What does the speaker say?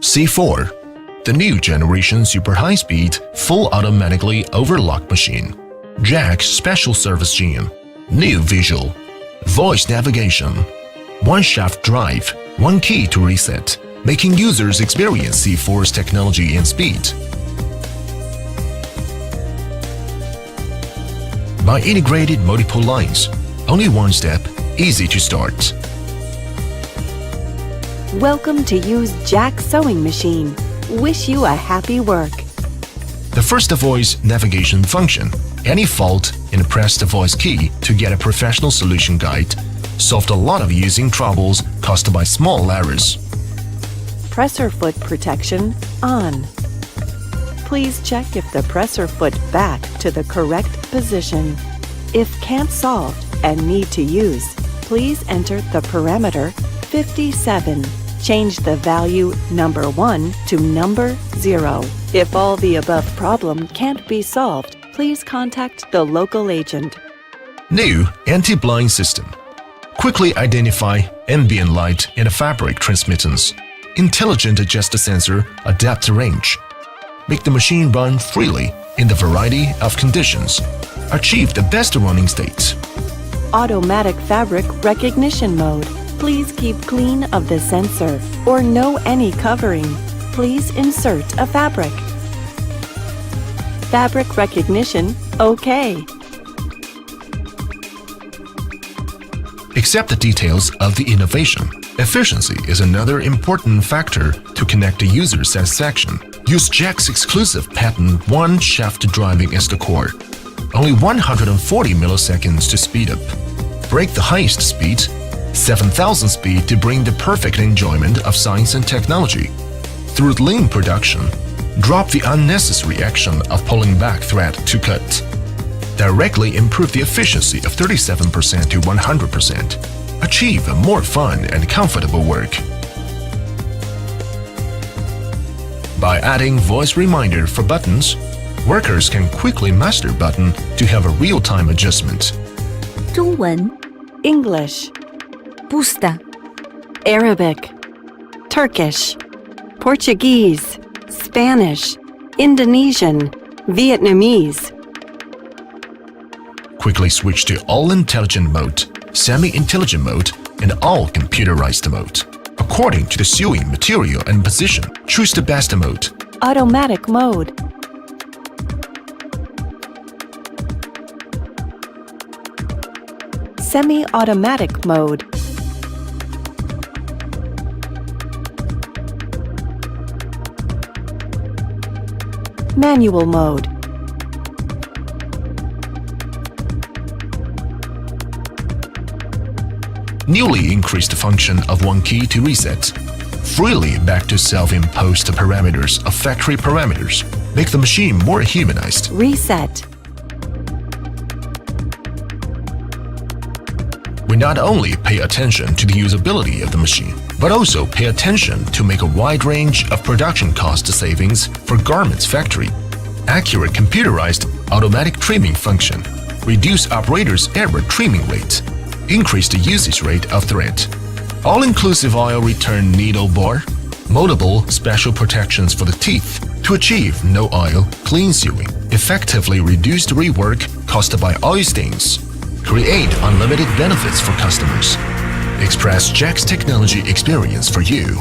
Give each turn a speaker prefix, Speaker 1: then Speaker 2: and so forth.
Speaker 1: C4, the new generation super high speed, full automatically overlock machine. Jack Special Service Gene, new visual, voice navigation, one shaft drive, one key to reset, making users experience C4's technology and speed. By integrated multiple lines, only one step, easy to start.
Speaker 2: Welcome to use Jack Sewing Machine. Wish you a happy work.
Speaker 1: The first voice navigation function. Any fault and press the voice key to get a professional solution guide. Solved a lot of using troubles caused by small errors.
Speaker 2: Presser foot protection on. Please check if the presser foot back to the correct position. If can't solved and need to use, please enter the parameter 57. Change the value number 1 to number 0. If all the above problem can't be solved, please contact the local agent.
Speaker 1: New anti-blind system. Quickly identify ambient light and fabric transmittance. Intelligent adjust sensor adapt range. Make the machine run freely in the variety of conditions. Achieve the best running state.
Speaker 2: Automatic fabric recognition mode. Please keep clean of the sensor or no any covering. Please insert a fabric. Fabric recognition, OK.
Speaker 1: Accept the details of the innovation. Efficiency is another important factor to connect the user satisfaction. Use Jack's exclusive patent one shaft driving as the core. Only 140 milliseconds to speed up. Break the highest speed, 7000 speed to bring the perfect enjoyment of science and technology. Through lean production, drop the unnecessary action of pulling back thread to cut. Directly improve the efficiency of 37% to 100%. Achieve a more fun and comfortable work. By adding voice reminder for buttons, workers can quickly master button to have a real-time adjustment.
Speaker 3: 中文
Speaker 2: English,
Speaker 3: pusta
Speaker 2: Arabic, Turkish, Portuguese, Spanish, Indonesian, Vietnamese.
Speaker 1: Quickly switch to all intelligent mode, semi-intelligent mode, and all computerized mode. According to the sewing material and position, choose the best mode.
Speaker 2: Automatic mode. Semi-automatic mode. Manual mode.
Speaker 1: Newly increased function of one key to reset. Freely back to self-imposed parameters of factory parameters. Make the machine more humanized.
Speaker 2: Reset.
Speaker 1: We not only pay attention to the usability of the machine, but also pay attention to make a wide range of production cost savings for garments factory. Accurate computerized automatic trimming function. Reduce operator's error trimming rate. Increase the usage rate of thread. All-inclusive oil return needle bar. Moldable special protections for the teeth to achieve no oil clean sewing. Effectively reduce the rework caused by oil stains. Create unlimited benefits for customers. Express Jack's technology experience for you